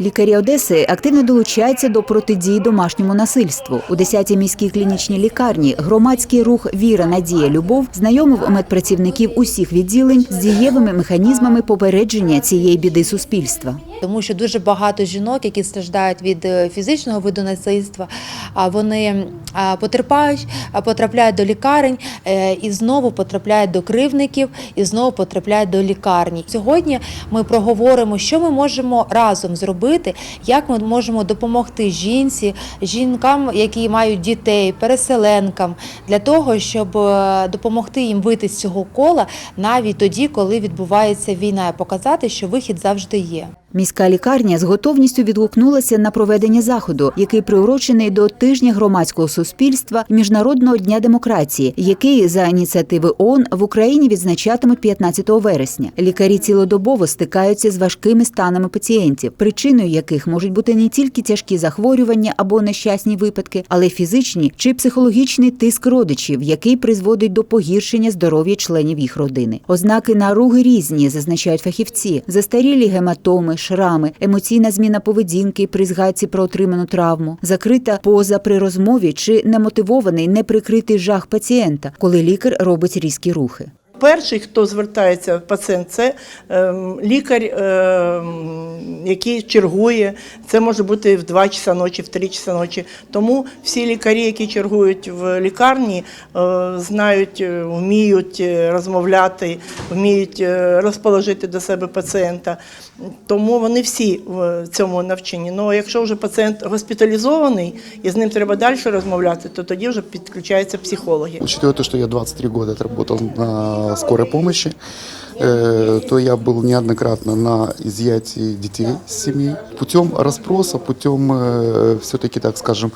Лікарі Одеси активно долучаються до протидії домашньому насильству. У 10-й міській клінічній лікарні громадський рух Віра, Надія, Любов знайомив медпрацівників усіх відділень з дієвими механізмами попередження цієї біди суспільства. тому що дуже багато жінок, які страждають від е, фізичного виду насильства, вони потерпають, потрапляють до лікарень е, і знову потрапляють до кривників, і знову потрапляють до лікарні. Сьогодні ми проговоримо, що ми можемо разом зробити, як ми можемо допомогти жінці, жінкам, які мають дітей, переселенкам, для того, щоб е, допомогти їм вийти з цього кола навіть тоді, коли відбувається війна, і показати, що вихід завжди є. Міська лікарня з готовністю відгукнулася на проведення заходу, який приурочений до тижня громадського суспільства Міжнародного дня демократії, який за ініціативи ООН в Україні відзначатимуть 15 вересня. Лікарі цілодобово стикаються з важкими станами пацієнтів, причиною яких можуть бути не тільки тяжкі захворювання або нещасні випадки, але й фізичні чи психологічний тиск родичів, який призводить до погіршення здоров'я членів їх родини. Ознаки наруги різні, зазначають фахівці: застарілі гематоми, шрами, емоційна зміна поведінки при згадці про отриману травму, закрита поза при розмові чи немотивований, неприкритий жах пацієнта, коли лікар робить різкі рухи. Перший, хто звертається пацієнт, це ем, лікар, ем, який чергує. Це може бути в 2 часа ночі, в 3 часа ночі. Тому всі лікарі, які чергують в лікарні, е, знають, е, вміють е, розмовляти, вміють розположити до себе пацієнта. Тому вони всі в цьому навчені. Ну, якщо вже пацієнт госпіталізований і з ним треба далі розмовляти, то тоді вже підключаються психологи. Учитывая то, что я 23 года отработал на скорой помощи, э, то я был неоднократно на изъятии детей с семьи. Путем расспроса, путем все-таки, так скажем,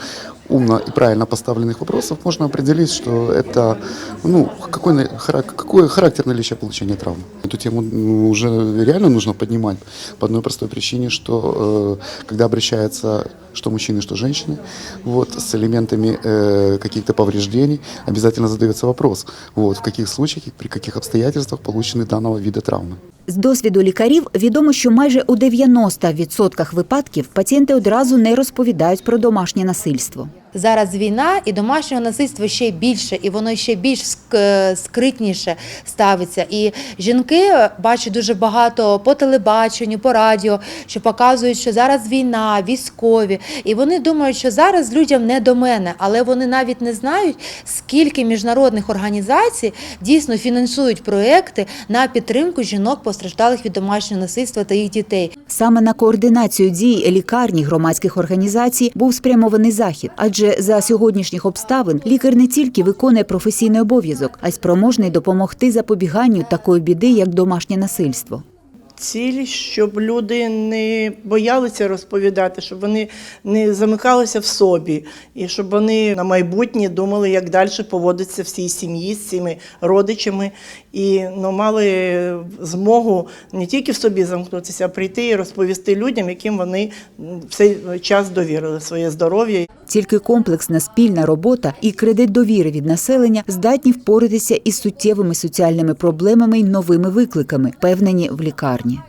умно и правильно поставленных вопросов можно определить, что это ну, какой, на- харак- какой характер наличия получения травмы. Эту тему ну, уже реально нужно поднимать по одной простой причине, что э, когда обращаются что мужчины, что женщины, вот, с элементами э, каких-то повреждений, обязательно задается вопрос, вот, в каких случаях и при каких обстоятельствах получены данного вида травмы. З досвіду лікарів відомо, що майже у 90% випадків пацієнти одразу не розповідають про домашнє насильство. Зараз війна і домашнього насильства ще більше, і воно ще більш скритніше ставиться. І жінки бачать дуже багато по телебаченню, по радіо, що показують, що зараз війна, військові, і вони думають, що зараз людям не до мене, але вони навіть не знають, скільки міжнародних організацій дійсно фінансують проекти на підтримку жінок постраждалих від домашнього насильства та їх дітей. Саме на координацію дій лікарні громадських організацій був спрямований захід, адже за сьогоднішніх обставин лікар не тільки виконує професійний обов'язок, а й спроможний допомогти запобіганню такої біди, як домашнє насильство. Ціль, щоб люди не боялися розповідати, щоб вони не замикалися в собі, і щоб вони на майбутнє думали, як далі поводитися всій сім'ї з цими родичами, і ну, мали змогу не тільки в собі замкнутися, а прийти і розповісти людям, яким вони в цей час довірили своє здоров'я. Тільки комплексна спільна робота і кредит довіри від населення здатні впоратися із суттєвими соціальними проблемами й новими викликами, певнені в лікарні.